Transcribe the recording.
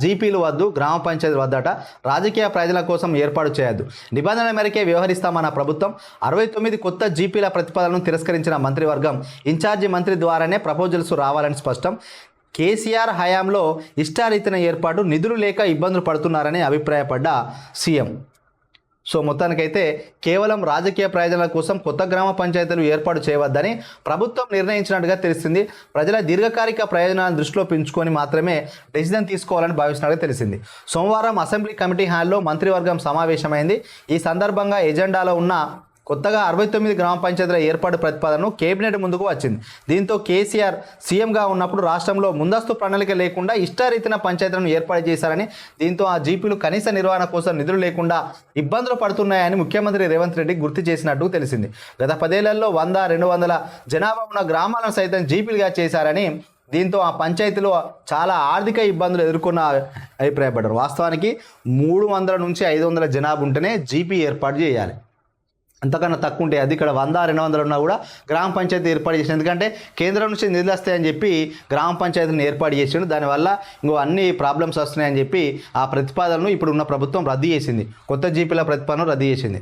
జీపీలు వద్దు గ్రామ పంచాయతీ వద్దట. రాజకీయ ప్రయోజనాల కోసం ఏర్పాటు చేయొద్దు. నిబంధనల మేరకే వ్యవహరిస్తామన్న ప్రభుత్వం అరవై తొమ్మిది కొత్త జీపీల ప్రతిపాదనను తిరస్కరించిన మంత్రివర్గం ఇన్ఛార్జి మంత్రి ద్వారానే ప్రపోజల్స్ రావాలని స్పష్టం. కేసీఆర్ హయాంలో ఇష్టారీతిన ఏర్పాటు నిధులు లేక ఇబ్బందులు పడుతున్నారని అభిప్రాయపడ్డ సీఎం. సో మొత్తానికైతే కేవలం రాజకీయ ప్రయోజనాల కోసం కొత్త గ్రామ పంచాయతీలు ఏర్పాటు చేయవద్దని ప్రభుత్వం నిర్ణయించినట్టుగా తెలిసింది ప్రజల దీర్ఘకాలిక ప్రయోజనాలను దృష్టిలో పెంచుకొని మాత్రమే డెసిజన్ తీసుకోవాలని భావిస్తున్నట్టుగా తెలిసింది. సోమవారం అసెంబ్లీ కమిటీ హాల్లో మంత్రివర్గం సమావేశమైంది. ఈ సందర్భంగా ఎజెండాలో ఉన్న కొత్తగా అరవై తొమ్మిది గ్రామ పంచాయతీల ఏర్పాటు ప్రతిపాదనను కేబినెట్ ముందుకు వచ్చింది. దీంతో కేసీఆర్ సీఎంగా ఉన్నప్పుడు రాష్ట్రంలో ముందస్తు ప్రణాళిక లేకుండా ఇష్టారీతిన పంచాయతీలను ఏర్పాటు చేశారని దీంతో ఆ జీపీలు కనీస నిర్వహణ కోసం నిధులు లేకుండా ఇబ్బందులు పడుతున్నాయని ముఖ్యమంత్రి రేవంత్ రెడ్డి గుర్తు చేసినట్టు తెలిసింది. గత పదేళ్ళలో వంద రెండు వందల జనాభా ఉన్న గ్రామాలను సైతం జీపీలుగా చేశారని దీంతో ఆ పంచాయతీలో చాలా ఆర్థిక ఇబ్బందులు ఎదుర్కొన్న అభిప్రాయపడ్డారు. వాస్తవానికి మూడు వందల నుంచి ఐదు వందల జనాభా ఉంటేనే జీపీ ఏర్పాటు చేయాలి. అంతకన్నా తక్కువ ఉంటాయి అది ఇక్కడ వంద రెండు వందలు ఉన్నా కూడా గ్రామ పంచాయతీ ఏర్పాటు చేసింది. ఎందుకంటే కేంద్రం నుంచి నిధులు వస్తాయని చెప్పి గ్రామ పంచాయతీని ఏర్పాటు చేసిండు. దానివల్ల ఇంకో అన్ని ప్రాబ్లమ్స్ వస్తున్నాయని చెప్పి ఆ ప్రతిపాదనను ఇప్పుడు ఉన్న ప్రభుత్వం రద్దు చేసింది. కొత్త జీపీల ప్రతిపాదన రద్దు చేసింది.